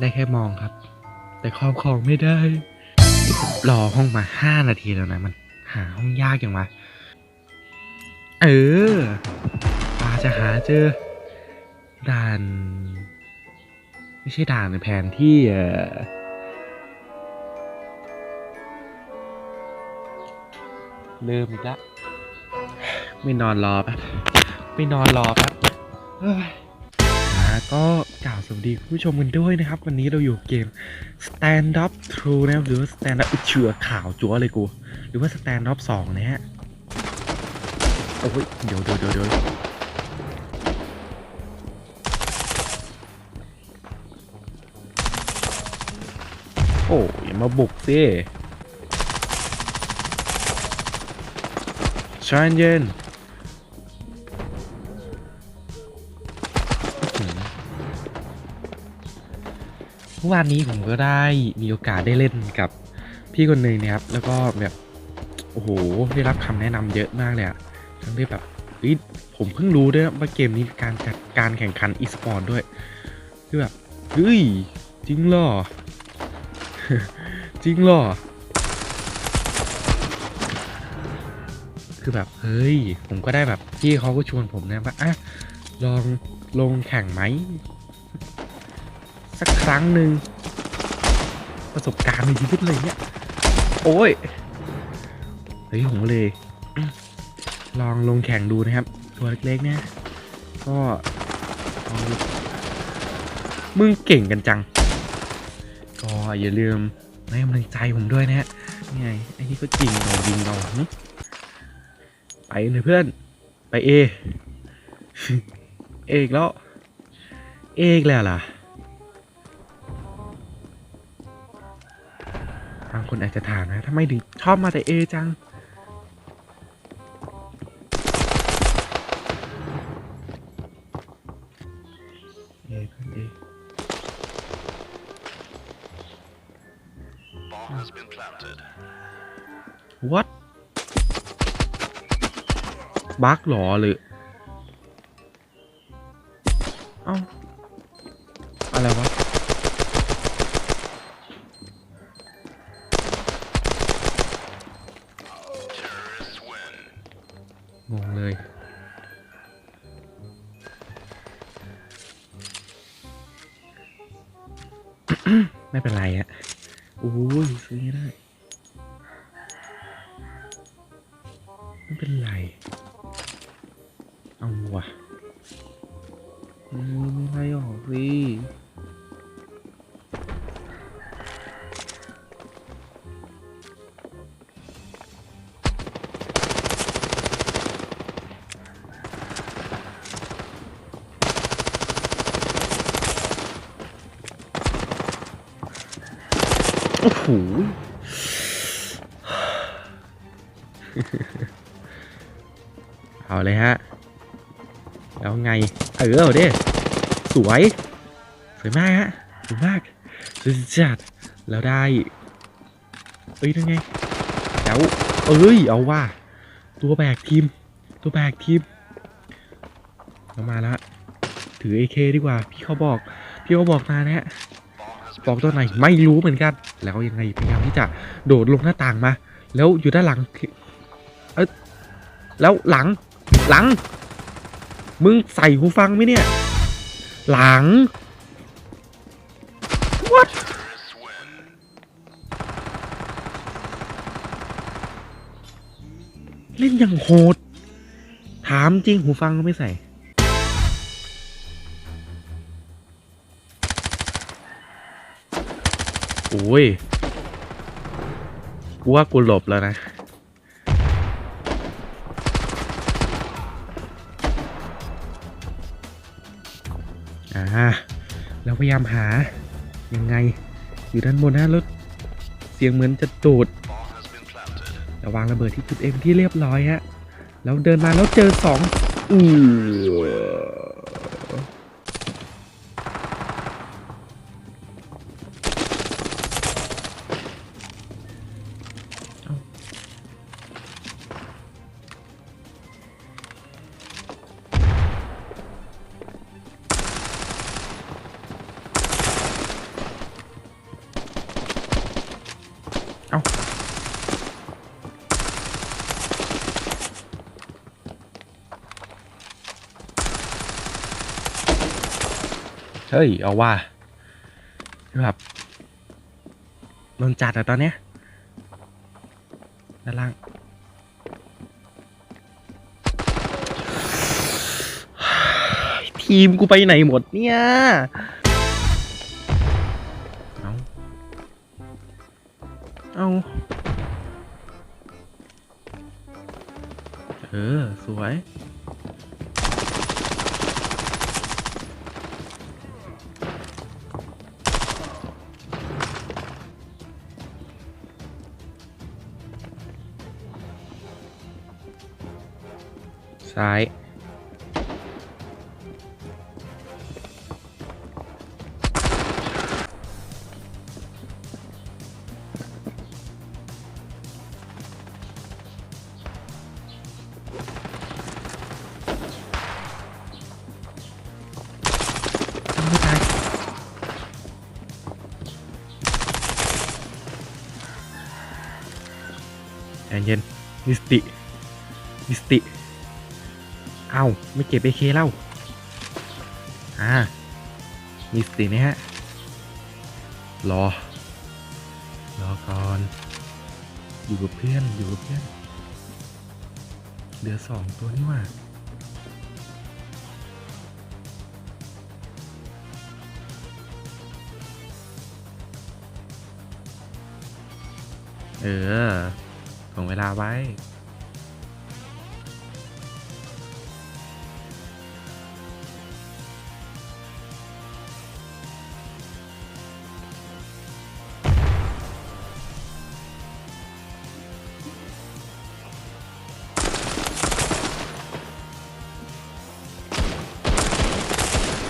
ได้แค่มองครับ แต่ครอบครองไม่ได้ รอห้องมาห้านาทีแล้วนะมัน หาห้องยากอย่างวะเออปาจะหาเจอ ด่าน ไม่ใช่ด่านในแผนที่เออเริ่มอีกแล้ว ไม่นอนรอแป๊บไม่นอนรอแป๊บเฮ้ยอ่าก็กล่าวสวัสดีคุณผู้ชมกันด้วยนะครับ วันนี้เราอยู่เกม Stand Up True นะครับหรือว่า Stand Up อุ๊ยเฉือข่าวจั๊วเลยกู หรือว่า Stand Up 2นะฮะโอ้ยเดี๋ยวเดี๋ยวเดี๋ยวเดี๋ยวโอ้ยมาบุกสิชานเย็น เมื่อวานนี้ผมก็ได้มีโอกาสได้เล่นกับพี่คนหนึ่งนะครับ แล้วก็แบบโอ้โหได้รับคำแนะนำเยอะมากเลยอะทั้งที่แบบเฮ้ยผมเพิ่งรู้ด้วยว่าเกมนี้การจัดการแข่งขันอีสปอร์ตด้วยคือแบบเฮ้ยจริงหรอจริงหรอคือแบบเฮ้ยผมก็ได้แบบพี่เขาก็ชวนผมนะว่าอะลองลงแข่งไหม สักครั้งหนึ่งประสบการณ์ในชีวิตเลยเนี่ยโอ้ยเฮ้ยผมเลย ลองลงแข่งดูนะครับ ตัวเล็กๆเนี่ยก็ลองดูมึงเก่งกันจัง ก็อย่าลืมให้กำลังใจผมด้วยนะฮะนี่ไงไอ้นี่ก็จริงเรายิงเราไปเลยเพื่อน ไปเอเอกแล้ว เอกแล้วล่ะ บางคนอาจจะถามนะทำไมถึงชอบมาแต่เอจัง เอเพื่อนเอ Bomb has been planted. what บั๊กหรอหรือ งงเลย ไม่เป็นไรอะโอ้ยซื้อไม่ได้ หเอาเลยฮะ แล้วไง เออเอาดิสวย สวยมากฮะ สวยมากสุดจัด แล้วได้ เอ้ยนั่นไง แล้วเอ้ย เอาว่า ตัวแบกทีม ตัวแบกทีมเรามาแล้วถือ AK ดีกว่า พี่เขาบอก พี่เขาบอกมานะฮะ Bomb has บอกตอนไหนไม่รู้เหมือนกัน แล้วยังไงพยายามที่จะโดดลงหน้าต่างมา แล้วอยู่ด้านหลังเออแล้วหลังหลัง มึงใส่หูฟังไหมเนี่ย หลัง what เล่นอย่างโหด ถามจริงหูฟังก็ไม่ใส่ อุ้ยกูว่ากูหลบแล้วนะ อ่าเราพยายามหา ยังไง อยู่ด้านบนนะแล้วเสียงเหมือนจะโดด Bomb has been planted. จะวางระเบิดที่จุดเอ็มที่เรียบร้อยฮะ แล้วเดินมาแล้วเจอสองอือ ฮ้ย เอาว่าแบบโดนจัดอะตอนเนี้ยด้านล่างทีมกูไปไหนหมดเนี่ย เอาเอาเออ สวย ซ้ายไม่ตายใจ เอาไม่เก็บเอเคเล่า อ่า มีสตินะฮะ รอ รอก่อน อยู่กับเพื่อน อยู่กับเพื่อน เหลือสองตัวนี่ว่าเออถ่วงเวลาไว้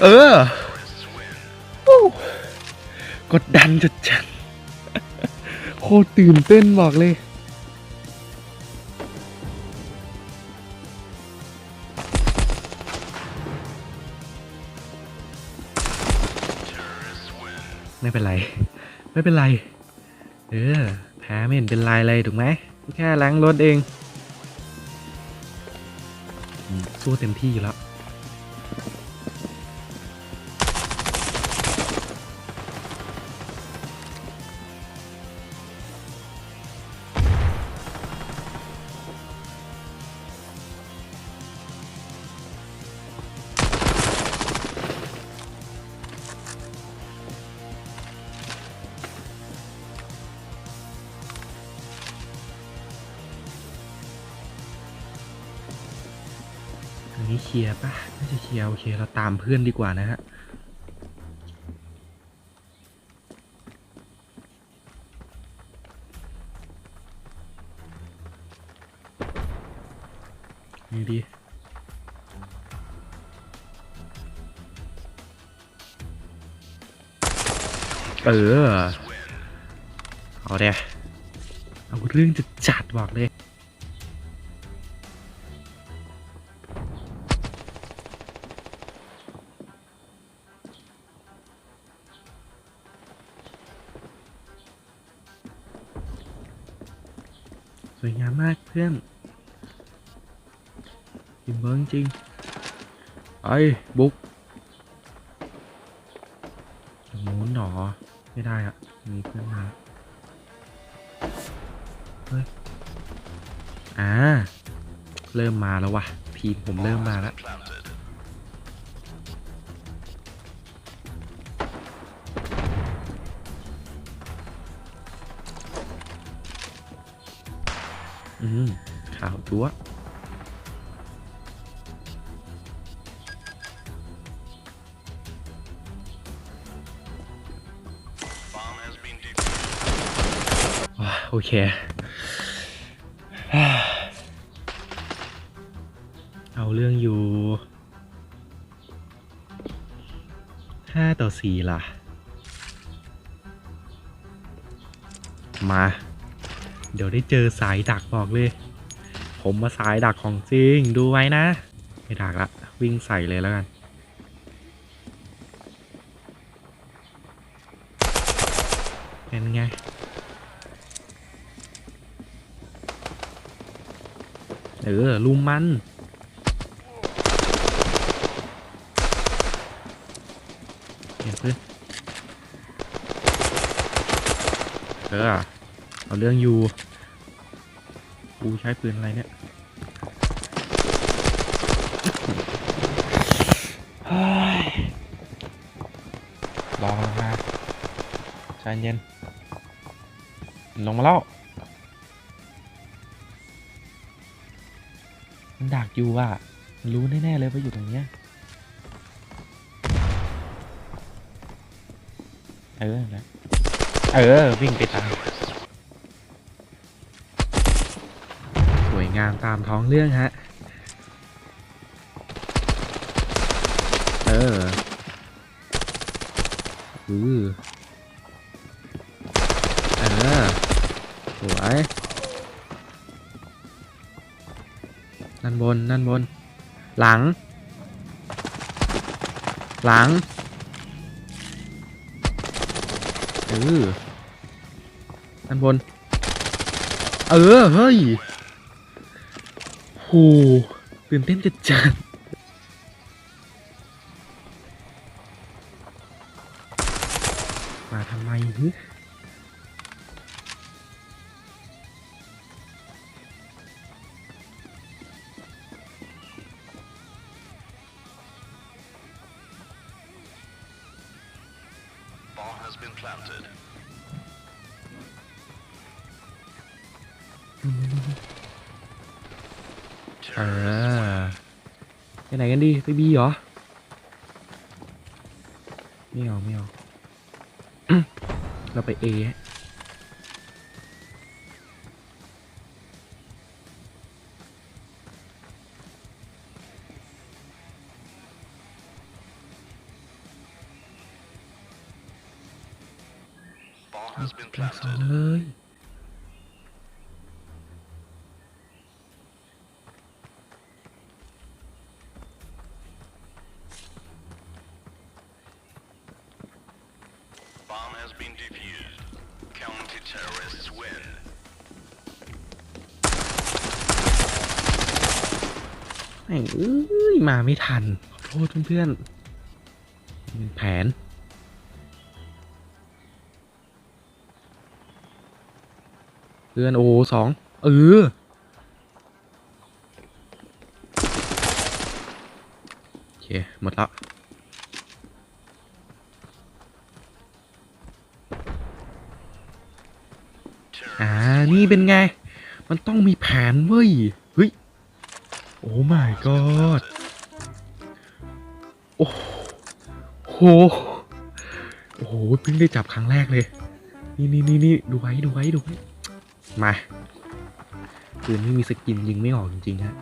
เออโอ้กดดันจัดจัดโคตรตื่นเต้นบอกเลย ไม่เป็นไร ไม่เป็นไร เออ แพ้ไม่เห็นเป็นไรเลยถูกไหม แค่ล้างรถเอง สู้เต็มที่อยู่แล้ว เคลียร์ป่ะน่าจะเคลียร์โอเคเราตามเพื่อนดีกว่านะฮะนี่ดีเออ เอาเด้เอาเรื่องจะจัดบอกเลย กินเบิ้งจริงไอ้บุกตรงนู้นหนอไม่ได้อะมีเพื่อนมาเฮ้ยอ่าเริ่มมาแล้ววะทีมผมเริ่มมาแล้วอืมข่าวตัว โอเคเอาเรื่องอยู่ห้าต่อสี่ล่ะ มา เดี๋ยวได้เจอสายดักบอกเลย ผมมาสายดักของจริง ดูไว้นะ ไม่ดักละ วิ่งใส่เลยแล้วกัน เป็นไง เออลุมมันเห็นปืนเออเอาเรื่องอยู่กูใช้ปืนอะไรเนี่ยเฮ้อมันมาใจเย็น ลงมาแล้ว มันดักอยู่อะมันรู้แน่ๆเลยว่าอยู่ตรงเนี้ย เออนะเออ วิ่งไปตาม สวยงามตามท้องเรื่องฮะ เออ อือ นนด้านบน หลัง หลังเออด้านบน เออ เฮ้ยโหตื่นเต้นจัดจัดมาทำไมฮึ been planted. เออไปไหนกันดีไปบีเหรอไม่เอาไม่เอาเราไปเอฮะ Bomb has been defused. Counter-terrorists win. แม่งเอ้ยมาไม่ทันขอโทษเพื่อนๆแผน เพื่อนโอสองเออโอเค หมดละ อ่า นี่เป็นไง มันต้องมีแผนเว้ย เฮ้ย โอ้ my god โอ้โห โอ้โห เพิ่งได้จับครั้งแรกเลย นี่นี่นี่นี่ดูไว้ดูไว้ดูไว้ มาปืนไม่มีสกินยิงไม่ออกจริงๆฮะ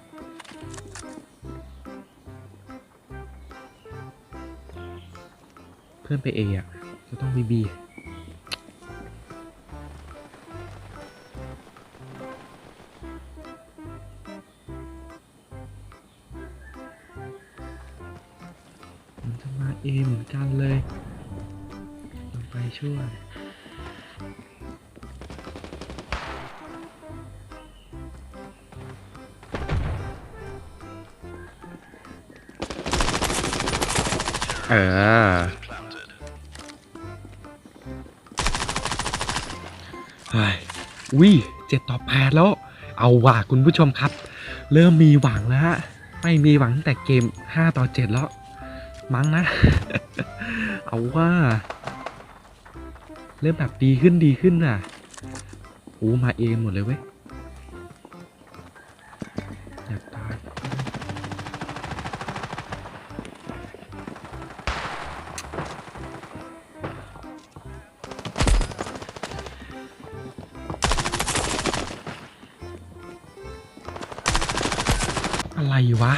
เพื่อนไปเออะจะต้องบีบี ยวิเจ็ดต่อแปดแล้ว เอาว่ะคุณผู้ชมครับ เริ่มมีหวังแล้วฮะไม่มีหวังแต่เกมห้าต่อเจ็ดแล้ว มั้งนะ เอาว่า เริ่มแบบดีขึ้นดีขึ้นอะโอ้มาเองหมดเลยเว้ย อะไรวะ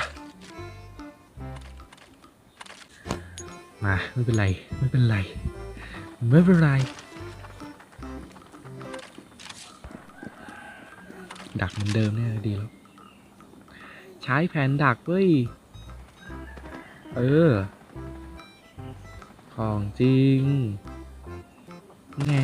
มาไม่เป็นไร ไม่เป็นไร ไม่เป็นไร ดักเหมือนเดิมแน่เลยดีแล้ว ใช้แผนดักเว้ย เออ ของจริงไง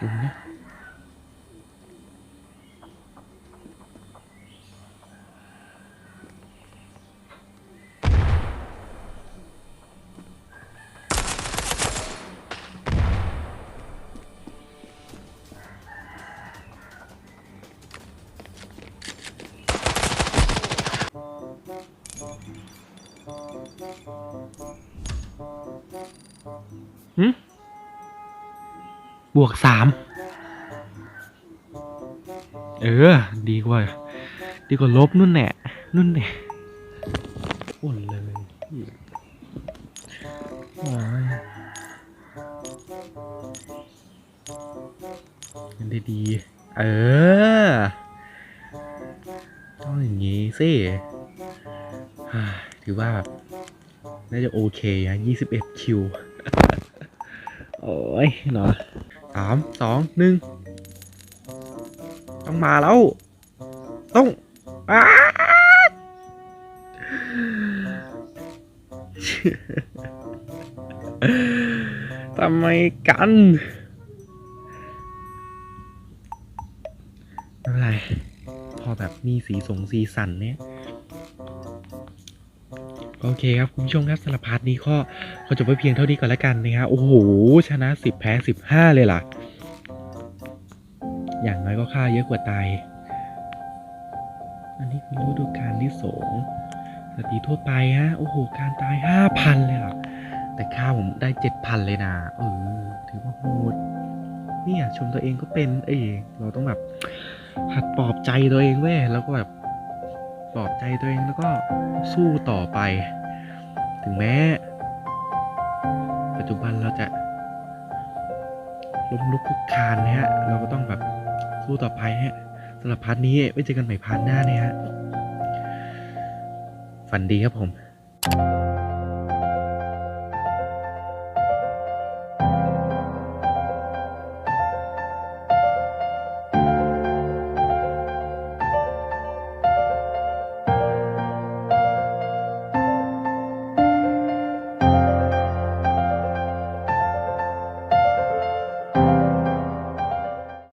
ต วกสามเออ ดีกว่า ดีกว่าลบนู่นแหละนู่นแหละอ้วนเลยโอ้ยมันได้ดี เออ ต้องอย่างงี้สิฮ่ถือว่าแบบน่าจะโอเคอะ21 คิว โอ้ยเนาะามสองหนึ่งต้องมาแล้ว ต้องอาทำไมกันไม่เป็นไร พอแบบมีสีสงสีสันเนี่ย โอเคครับคุณผู้ชมครับสารบพาร์ทนี้ก็ขอจบไว้เพียงเท่านี้ก่อนแล้วกันนะครับโอ้โหชนะ 10 แพ้ 15 เลยล่ะ อย่างน้อยก็ค่าเยอะกว่าตาย อันนี้คือฤดูกาลที่สองสถิติทั่วไปฮะโอ้โหการตาย 5,000 เลยเหรอแต่ค่าผมได้ 7,000 เลยนะเออถือว่าโหดเนี่ยชมตัวเองก็เป็นเอยเราต้องแบบหัดปลอบใจตัวเองเว้ยแล้วก็แบบ ปลอบใจตัวเองแล้วก็สู้ต่อไป ถึงแม้ ปัจจุบันเราจะล้มลุกคลุกคานนะฮะ เราก็ต้องแบบสู้ต่อไปฮะสำหรับพาร์ทนี้ไว้เจอกันใหม่พาร์ทหน้าเนี่ยฮะ ฝันดีครับผม